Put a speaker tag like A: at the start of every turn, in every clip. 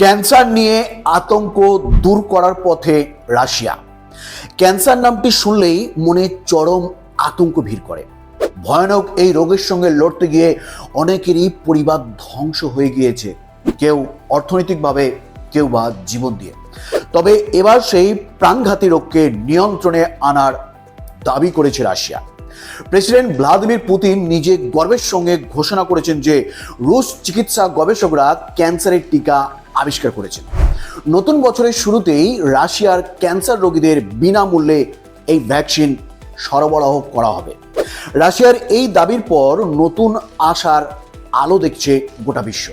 A: Cancer নিয়ে আতঙ্ক দূর করার পথে রাশিয়া। ক্যান্সার নামটি শুনলেই মনে চরম আতঙ্ক ভিড় করে। ভয়ানক এই রোগের সঙ্গে লড়তে গিয়ে অনেকেরই পরিবার ধ্বংস হয়ে গিয়েছে, কেউ অর্থনৈতিকভাবে, কেউ বা জীবন দিয়ে। তবে এবার সেই প্রাণঘাতী রোগকে নিয়ন্ত্রণে আনার দাবি করেছে রাশিয়া। প্রেসিডেন্ট ভ্লাদিমির পুতিন নিজে গর্বের সঙ্গে ঘোষণা করেছেন যে রুশ চিকিৎসা গবেষকরা ক্যান্সারের টিকা আবিষ্কার করেছেন নতুন বছরের শুরুতেই রাশিয়ার ক্যান্সার রোগীদের বিনামূল্যে এই ভ্যাকসিন সরবরাহ করা হবে। রাশিয়ার এই দাবির পর নতুন আশার আলো দেখছে গোটা বিশ্ব।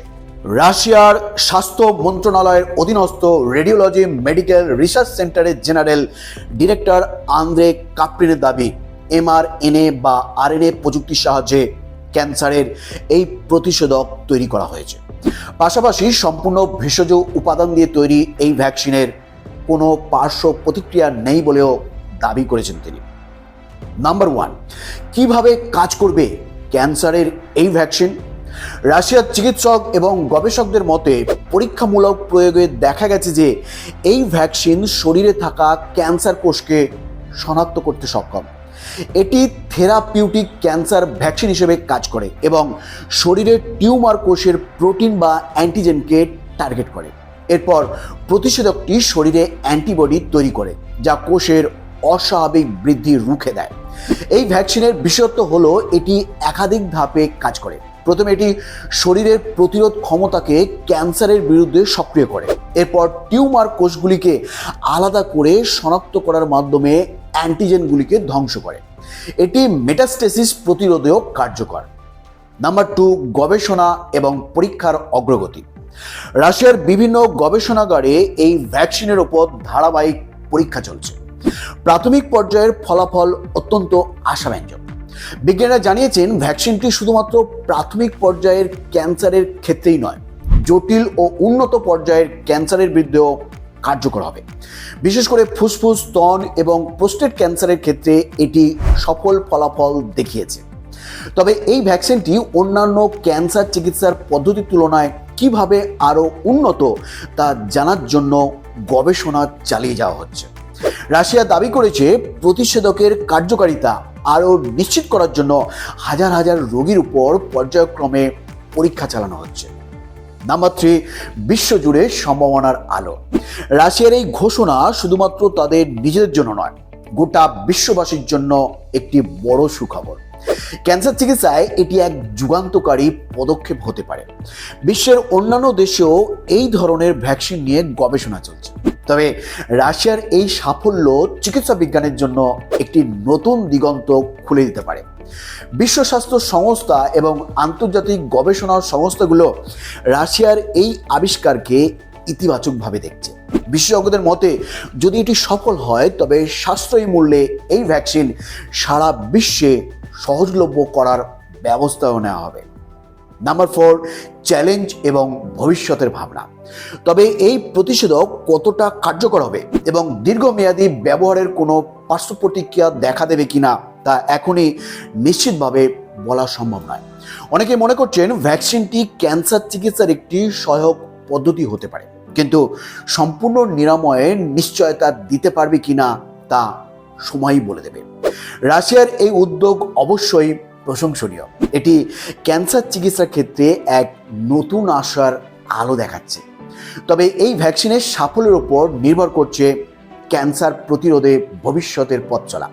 A: রাশিয়ার স্বাস্থ্য মন্ত্রণালয়ের অধীনস্থ রেডিওলজি মেডিকেল রিসার্চ সেন্টারের জেনারেল ডিরেক্টর আন্দ্রে কাপ্রিনের দাবি, এমআরএনএ বা আরএনএ প্রযুক্তির সাহায্যে ক্যান্সারের এই প্রতিষেধক তৈরি করা হয়েছে। পাশাপাশি সম্পূর্ণ ভেষজ উপাদান দিয়ে তৈরি এই ভ্যাকসিনের কোনো পার্শ্ব প্রতিক্রিয়া নেই বলেও দাবি করেছেন তিনি। নাম্বার ওয়ান, কীভাবে কাজ করবে ক্যান্সারের এই ভ্যাকসিন? রাশিয়ার চিকিৎসক এবং গবেষকদের মতে পরীক্ষামূলক প্রয়োগে দেখা গেছে যে এই ভ্যাকসিন শরীরে থাকা ক্যান্সার কোষকে শনাক্ত করতে সক্ষম। এটি থেরাপিউটিক ক্যান্সার ভ্যাকসিন হিসেবে কাজ করে এবং শরীরের টিউমার কোষের প্রোটিন বা অ্যান্টিজেনকে টার্গেট করে। এরপর প্রতিষেধকটি শরীরে অ্যান্টিবডি তৈরি করে, যা কোষের অস্বাভাবিক বৃদ্ধি রুখে দেয়। এই ভ্যাকসিনের বিশেষত্ব হলো এটি একাধিক ধাপে কাজ করে। প্রথমে এটি শরীরের প্রতিরোধ ক্ষমতাকে ক্যান্সারের বিরুদ্ধে সক্রিয় করে। এরপর টিউমার কোষগুলিকে আলাদা করে শনাক্ত করার মাধ্যমে অ্যান্টিজেনগুলিকে ধ্বংস করে। এটি মেটাস্টেসিস প্রতিরোধেও কার্যকর। নাম্বার টু গবেষণা এবং পরীক্ষার অগ্রগতি। রাশিয়ার বিভিন্ন গবেষণাগারে এই ভ্যাকসিনের ওপর ধারাবাহিক পরীক্ষা চলছে। প্রাথমিক পর্যায়ের ফলাফল অত্যন্ত আশাব্যঞ্জক। বিজ্ঞানীরা জানিয়েছেন ভ্যাকসিনটি শুধুমাত্র প্রাথমিক পর্যায়ের ক্যান্সারের ক্ষেত্রেই নয়, জটিল ও উন্নত পর্যায়ের ক্যান্সারের বিরুদ্ধেও কার্যকর হবে। বিশেষ করে ফুসফুস স্তন এবং প্রোস্টেট ক্যান্সারের ক্ষেত্রে এটি সফল ফলাফল দেখিয়েছে। তবে এই ভ্যাকসিনটি অন্যান্য ক্যান্সার চিকিৎসার পদ্ধতির তুলনায় কীভাবে আরও উন্নত তা জানার জন্য গবেষণা চালিয়ে যাওয়া হচ্ছে। রাশিয়া দাবি করেছে প্রতিষেধকের কার্যকারিতা আরও নিশ্চিত করার জন্য হাজার হাজার রোগীর উপর পর্যায়ক্রমে পরীক্ষা চালানো হচ্ছে। নাম্বার থ্রি বিশ্বজুড়ে সম্ভাবনার আলো। রাশিয়ার এই ঘোষণা শুধুমাত্র তাদের নিজেদের জন্য নয়, গোটা বিশ্ববাসীর জন্য একটি বড় সুখবর। ক্যান্সার চিকিৎসায় এটি এক যুগান্তকারী পদক্ষেপ হতে পারে। বিশ্বের অন্যান্য দেশেও এই ধরনের ভ্যাকসিন নিয়ে গবেষণা চলছে। তবে রাশিয়ার এই সাফল্য চিকিৎসা বিজ্ঞানের জন্য একটি নতুন দিগন্ত খুলে দিতে পারে। বিশ্ব স্বাস্থ্য সংস্থা এবং আন্তর্জাতিক গবেষণা সংস্থাগুলো রাশিয়ার এই আবিষ্কারকে ইতিবাচকভাবে দেখছে। বিশেষজ্ঞদের মতে, যদি এটি সফল হয়, তবে সাশ্রয়ী মূল্যে এই ভ্যাকসিন সারা বিশ্বে সহজলভ্য করার ব্যবস্থাও নেওয়া হবে। নাম্বার ফোর চ্যালেঞ্জ এবং ভবিষ্যতের ভাবনা। তবে এই প্রতিষেধক কতটা কার্যকর হবে এবং দীর্ঘমেয়াদী ব্যবহারের কোনো পার্শ্ব প্রতিক্রিয়া দেখা দেবে কিনা তা এখনই নিশ্চিতভাবে বলা সম্ভব নয়। অনেকে মনে করছেন ভ্যাকসিনটি ক্যান্সার চিকিৎসার একটি সহায়ক পদ্ধতি হতে পারে। কিন্তু সম্পূর্ণ নিরাময়ের নিশ্চয়তা দিতে পারবে কিনা তা সময়ই বলে দেবে। রাশিয়ার এই উদ্যোগ অবশ্যই প্রশংসনীয়। এটি ক্যান্সার চিকিৎসার ক্ষেত্রে এক নতুন আশার আলো দেখাচ্ছে। তবে এই ভ্যাকসিনের সাফল্যের উপর নির্ভর করছে ক্যান্সার প্রতিরোধে ভবিষ্যতের পথ চলা।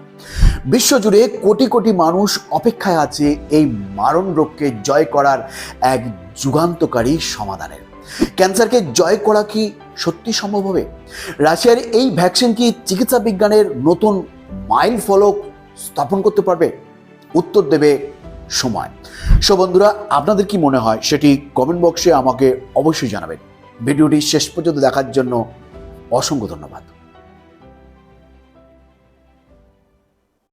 A: বিশ্বজুড়ে কোটি কোটি মানুষ অপেক্ষায় আছে এই মারণ রোগকে জয় করার এক যুগান্তকারী সমাধানের। ক্যান্সারকে জয় করা কি সত্যি সম্ভব হবে? রাশিয়ার এই ভ্যাকসিন কি চিকিৎসা বিজ্ঞানের নতুন মাইল ফলক স্থাপন করতে পারবে? উত্তর দেবে সময়। সো বন্ধুরা, আপনাদের কি মনে হয় সেটি কমেন্ট বক্সে আমাকে অবশ্যই জানাবেন। ভিডিওটি শেষ পর্যন্ত দেখার জন্য অসংখ্য ধন্যবাদ।